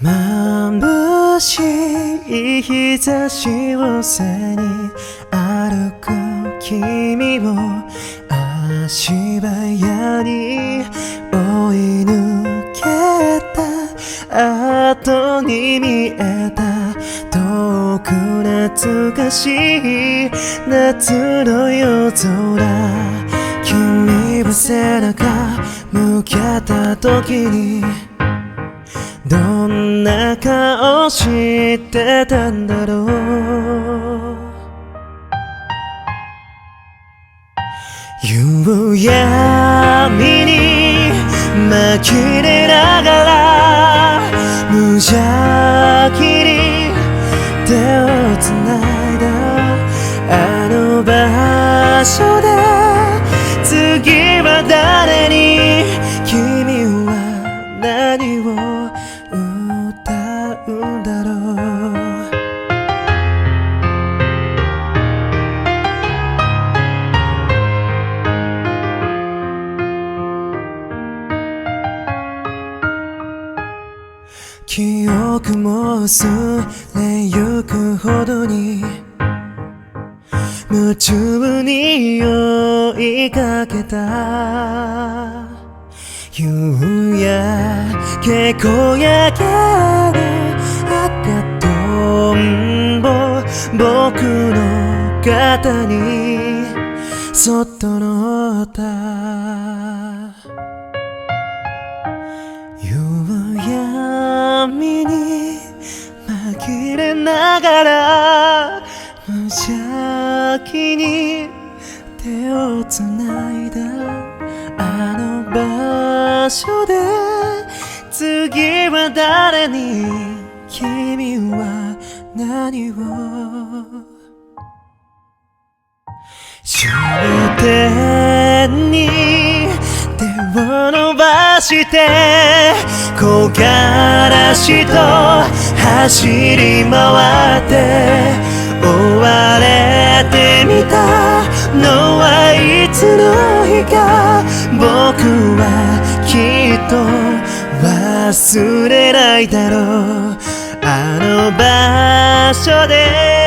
眩しい日差しを背に歩く君を足早に追い抜けた後に見えた遠く懐かしい夏の夜空君は背中向けた時にどんな顔してたんだろう。夕闇に紛れながら無邪気に手をつないだあの場所で。次は誰に君は何を記憶も薄れゆくほどに夢中に追いかけた。夕焼け小焼けの赤とんぼ僕の肩にそっと乗った。れながら無邪気に手をつないだあの場所で次は誰に君は何を？終点にして木枯らしと走り回って追われてみたのはいつの日か僕はきっと忘れないだろうあの場所で